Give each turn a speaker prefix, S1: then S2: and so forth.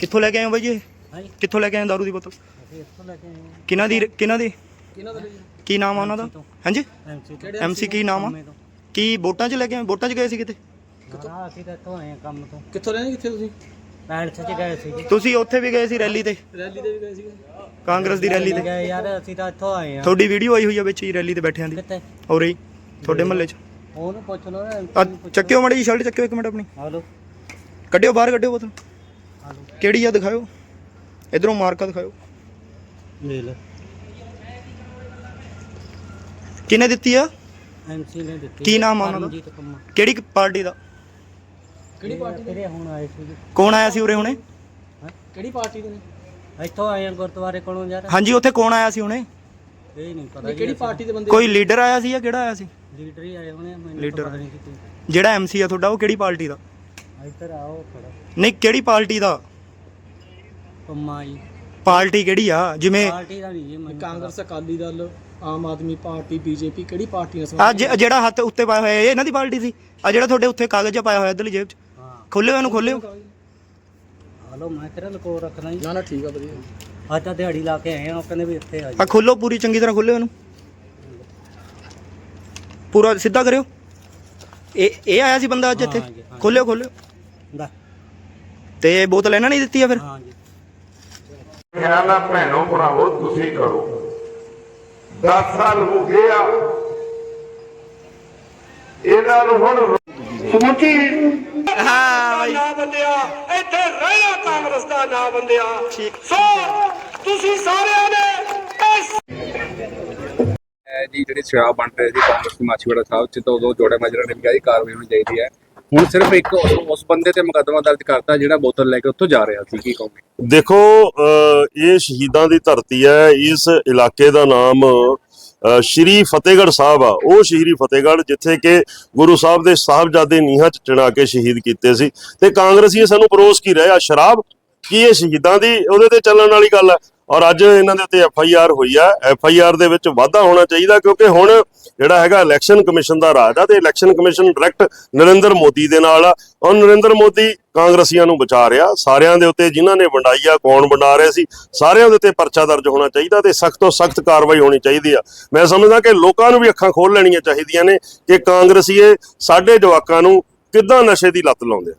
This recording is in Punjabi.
S1: ਕਿੱਥੋਂ ਲੈ ਕੇ ਆਏ ਹੋ ਬਾਈ ਜੀ?
S2: ਹਾਂਜੀ।
S1: ਕਿੱਥੋਂ ਲੈ ਕੇ ਆਏ ਹੋ ਦਾਰੂ ਦੀ ਬੋਤਲ?
S2: ਅਸੀਂ ਇੱਥੋਂ ਲੈ ਕੇ ਆਏ
S1: ਕਿਹਨਾਂ ਦੀ ਕਿਹਨਾਂ ਦੀ?
S3: ਕਿਹਨਾਂ ਦਾ
S1: ਕੀ ਨਾਮ ਆ ਉਹਨਾਂ ਦਾ। ਹਾਂਜੀ?
S2: ਐਮਸੀ
S1: ਕੀ ਨਾਮ ਆ? ਕੀ ਵੋਟਾਂ 'ਚ ਲੈ ਕੇ ਆਏ? ਵੋਟਾਂ 'ਚ ਗਏ ਸੀ ਕਿਤੇ?
S2: ਹਾਂ ਅਸੀਂ ਤਾਂ ਇੱਥੋਂ ਆਏ ਹਾਂ ਕੰਮ ਤੋਂ।
S3: ਕਿੱਥੋਂ ਰਹਿੰਦੇ ਕਿੱਥੇ ਤੁਸੀਂ?
S2: ਪੈਲਸ 'ਚ ਗਏ ਸੀ ਜੀ।
S1: ਤੁਸੀਂ ਉੱਥੇ ਵੀ ਗਏ ਸੀ ਰੈਲੀ ਤੇ?
S3: ਰੈਲੀ ਤੇ ਵੀ ਗਏ ਸੀਗੇ।
S1: ਕਾਂਗਰਸ ਦੀ ਰੈਲੀ ਤੇ?
S2: ਗਏ ਯਾਰ ਅਸੀਂ ਤਾਂ ਇੱਥੋਂ ਆਏ ਹਾਂ।
S1: ਤੁਹਾਡੀ ਵੀਡੀਓ ਆਈ ਹੋਈ ਆ ਵਿੱਚ ਹੀ ਰੈਲੀ ਤੇ ਬੈਠਿਆਂ ਦੀ।
S2: ਕਿੱਥੇ?
S1: ਹੋ ਰਹੀ ਤੁਹਾਡੇ ਮਹੱਲੇ 'ਚ।
S2: ਉਹਨੂੰ ਪੁੱਛ ਲਓ ਨਾ
S1: ਆ ਚੱਕਿਓ ਮੜੀ ਸ਼ਰਟ ਚੱਕਿਓ ਇੱਕ ਮਿੰਟ ਆਪਣੀ।
S2: ਹਲੋ।
S1: ਕੱਢਿਓ ਬਾਹਰ ਕੱਢਿਓ ਬੋਤਲ।
S2: ਹਲੋ।
S1: ਕਿਹੜੀ ਆ ਦਿਖਾਓ ਇਧਰੋਂ ਮਾਰਕਾ ਦਿਖਾਓ
S2: ਲੈ ਲੈ।
S1: ਕਿਹਨੇ ਦਿੱਤੀ ਆ?
S2: ਐਮਸੀ ਨੇ ਦਿੱਤੀ
S1: ਕੀ ਨਾਮ ਆ ਉਹਨਾਂ ਦਾ? ਕਿਹੜੀ ਪਾਰਟੀ ਦਾ?
S3: ਕਿਹੜੀ ਪਾਰਟੀ ਦੇ?
S2: ਤੇਰੇ ਹੁਣ ਆਏ ਸੀ
S1: ਕੌਣ ਆਇਆ ਸੀ ਉਰੇ ਹੁਣੇ?
S3: ਕਿਹੜੀ ਪਾਰਟੀ ਦੇ ਨੇ?
S2: ਇੱਥੋਂ ਆਏ ਹਾਂ ਗੁਰਦੁਆਰੇ ਕੋਲੋਂ ਯਾਰ।
S1: ਹਾਂਜੀ ਉੱਥੇ ਕੌਣ ਆਇਆ ਸੀ ਹੁਣੇ?
S2: ਇਹ ਨਹੀਂ ਪਤਾ
S3: ਨਹੀਂ ਕਿਹੜੀ ਪਾਰਟੀ ਦੇ ਬੰਦੇ
S1: ਕੋਈ ਲੀਡਰ ਆਇਆ ਸੀ ਜਾਂ ਕਿਹੜਾ ਆਇਆ ਸੀ?
S2: ਲੀਡਰ ਹੀ ਆਏ ਹੋਣੇ ਮੈਨੂੰ
S1: ਲੀਡਰ।
S2: ਤਾਂ ਪਤਾ ਨਹੀਂ ਕਿਤੇ
S1: ਜਿਹੜਾ ਐਮਸੀ ਆ ਤੁਹਾਡਾ ਉਹ ਕਿਹੜੀ ਪਾਰਟੀ ਦਾ?
S2: ਇੱਧਰ ਆਓ ਥੋੜਾ
S1: ਨਹੀਂ ਕਿਹੜੀ ਪਾਰਟੀ ਦਾ?
S2: ਕੰਮਾ ਜੀ।
S1: ਪਾਰਟੀ ਕਿਹੜੀ ਆ? ਜਿਵੇਂ
S2: ਪਾਰਟੀ ਦਾ ਨਹੀਂ ਜੀ ਮੈਨੂੰ
S3: ਕਾਂਗਰਸ ਅਕਾਲੀ ਦਲ ਆਮ ਆਦਮੀ ਪਾਰਟੀ ਬੀਜੇਪੀ ਕਿਹੜੀ ਪਾਰਟੀ ਨਾਲ
S1: ਆ ਜਿਹੜਾ ਹੱਥ ਉੱਤੇ ਪਾਇਆ ਹੋਇਆ ਇਹ ਇਹਨਾਂ ਦੀ ਪਾਰਟੀ ਸੀ? ਆ ਜਿਹੜਾ ਤੁਹਾਡੇ ਉੱਤੇ ਕਾਗਜ਼ ਜਿਹਾ ਪਾਇਆ ਹੋਇਆ ਇਧਰਲੀ ਜੇਬ 'ਚ?
S2: ਹਾਂ।
S1: ਖੋਲਿਓ ਇਹਨੂੰ ਖੋਲਿਓ।
S2: ਹਲੋ ਮੈਂ ਕਿਹੜਾ ਲਕੋ ਰੱਖਣਾ ਜੀ।
S3: ਨਾ ਨਾ ਠੀਕ ਆ ਵਧੀਆ।
S2: ਅੱਜ ਤਾਂ ਦਿਹਾੜੀ ਲਾ ਕੇ ਆਏ ਆ ਉਹ ਕਹਿੰਦੇ ਵੀ ਇੱਥੇ ਆ ਜੀ
S1: ਆ ਖੋਲੋ ਪੂਰੀ ਚੰਗੀ ਤਰ੍ਹਾਂ ਖੋਲਿਓ ਇਹਨੂੰ। ਪੂਰਾ ਸਿੱਧਾ ਕਰਿਓ। ਇਹ ਇਹ ਆਇਆ ਸੀ ਬੰਦਾ ਅੱਜ ਇੱਥੇ?
S2: ਹਾਂਜੀ, ਹਾਂਜੀ।
S1: ਖੋਲਿਓ ਖੋਲਿਓ।
S2: ਦਾ
S1: ਤੇ ਬੋਤਲ ਇਹਨਾਂ ਨੇ ਦਿੱਤੀ ਆ ਫਿਰ?
S2: ਹਾਂ ਜੀ
S4: ਖਿਆਲ ਆ ਭੈਣੋ ਭਰਾਵੋ ਤੁਸੀਂ ਕਰੋ। 10 ਸਾਲ ਹੋ ਗਏ ਆ। ਇਹਨਾਂ ਨੂੰ ਹੁਣ ਸਮੁੱਚੀ
S1: ਹਾਂ ਬਾਈ।
S4: ਨਾ ਬੰਦਿਆ ਇੱਥੇ ਰਹਿਣਾ ਕਾਂਗਰਸ ਦਾ ਨਾ ਬੰਦਿਆ ਸੋ ਤੁਸੀਂ ਸਾਰਿਆਂ ਨੇ
S5: ਜੀ ਜਿਹੜੇ ਸ਼ਰਾਬ ਬਣ ਰਹੇ ਸੀ ਕਾਂਗਰਸ ਦੀ ਮਾਛੀਵਾੜਾ ਸਾਹਿਬ ਚ ਤਾਂ ਉਦੋਂ ਜੋੜੇ ਮਾਜਰਾ ਨੇ ਵੀ ਕਿਹਾ ਕਾਰਵਾਈ ਹੋਣੀ ਚਾਹੀਦੀ ਹੈ। ਹੁਣ ਸਿਰਫ ਇੱਕ ਉਸ ਬੰਦੇ ਤੇ ਮੁਕੱਦਮਾ ਦਰਜ ਕਰਤਾ ਜਿਹੜਾ ਬੋਤਲ ਲੈ ਕੇ ਉੱਥੋਂ ਜਾ ਰਿਹਾ ਸੀ। ਕੀ ਕਹੋਗੇ?
S6: ਦੇਖੋ ਇਹ ਸ਼ਹੀਦਾਂ ਦੀ ਧਰਤੀ ਹੈ। ਇਸ ਇਲਾਕੇ ਦਾ ਨਾਮ ਸ਼੍ਰੀ ਫਤਿਹਗੜ੍ਹ ਸਾਹਿਬ ਆ। ਉਹ ਸ਼੍ਰੀ ਫਤਿਹਗੜ੍ਹ, ਜਿੱਥੇ ਕਿ ਗੁਰੂ ਸਾਹਿਬ ਦੇ ਸਾਹਿਬਜ਼ਾਦੇ ਨੀਹਾਂ ਚ ਚਿਣਾ ਕੇ ਸ਼ਹੀਦ ਕੀਤੇ ਸੀ। ਤੇ ਕਾਂਗਰਸੀ ਸਾਨੂੰ ਪਰੋਸ ਕੀ ਰਹੇ? ਆ ਸ਼ਰਾਬ? ਕੀ ਇਹ ਸ਼ਹੀਦਾਂ ਦੀ ਉਹਦੇ ਤੇ ਚੱਲਣ ਵਾਲੀ ਗੱਲ ਹੈ ਔਰ ਅੱਜ ਇਹਨਾਂ ਦੇ ਉੱਤੇ ਐਫ ਆਈ ਆਰ ਹੋਈ ਆ। ਐਫ ਆਈ ਆਰ ਦੇ ਵਿੱਚ ਵਾਧਾ ਹੋਣਾ ਚਾਹੀਦਾ ਕਿਉਂਕਿ ਹੁਣ ਜਿਹੜਾ ਹੈਗਾ ਇਲੈਕਸ਼ਨ ਕਮਿਸ਼ਨ ਦਾ ਰਾਜ ਆ ਤੇ election commission direct Narendra Modi ਦੇ ਨਾਲ ਆ। ਔਰ ਨਰਿੰਦਰ ਮੋਦੀ ਕਾਂਗਰਸੀਆਂ ਨੂੰ ਬਚਾ ਰਿਹਾ। ਸਾਰਿਆਂ ਦੇ ਉੱਤੇ ਜਿਨ੍ਹਾਂ ਨੇ ਵੰਡਾਈ ਆ, ਕੌਣ ਵੰਡਾ ਰਹੇ ਸੀ, ਸਾਰਿਆਂ ਦੇ ਉੱਤੇ ਪਰਚਾ ਦਰਜ ਹੋਣਾ ਚਾਹੀਦਾ ਤੇ ਸਖਤ ਤੋਂ ਸਖਤ ਕਾਰਵਾਈ ਹੋਣੀ ਚਾਹੀਦੀ ਆ। ਮੈਂ ਸਮਝਦਾ ਕਿ ਲੋਕਾਂ ਨੂੰ ਵੀ ਅੱਖਾਂ ਖੋਲ ਲੈਣੀਆਂ ਚਾਹੀਦੀਆਂ ਨੇ ਕਿ ਕਾਂਗਰਸੀਏ ਸਾਡੇ ਜਵਾਕਾਂ ਨੂੰ ਕਿੱਦਾਂ ਨਸ਼ੇ ਦੀ ਲੱਤ ਲਾਉਂਦੇ ਆ।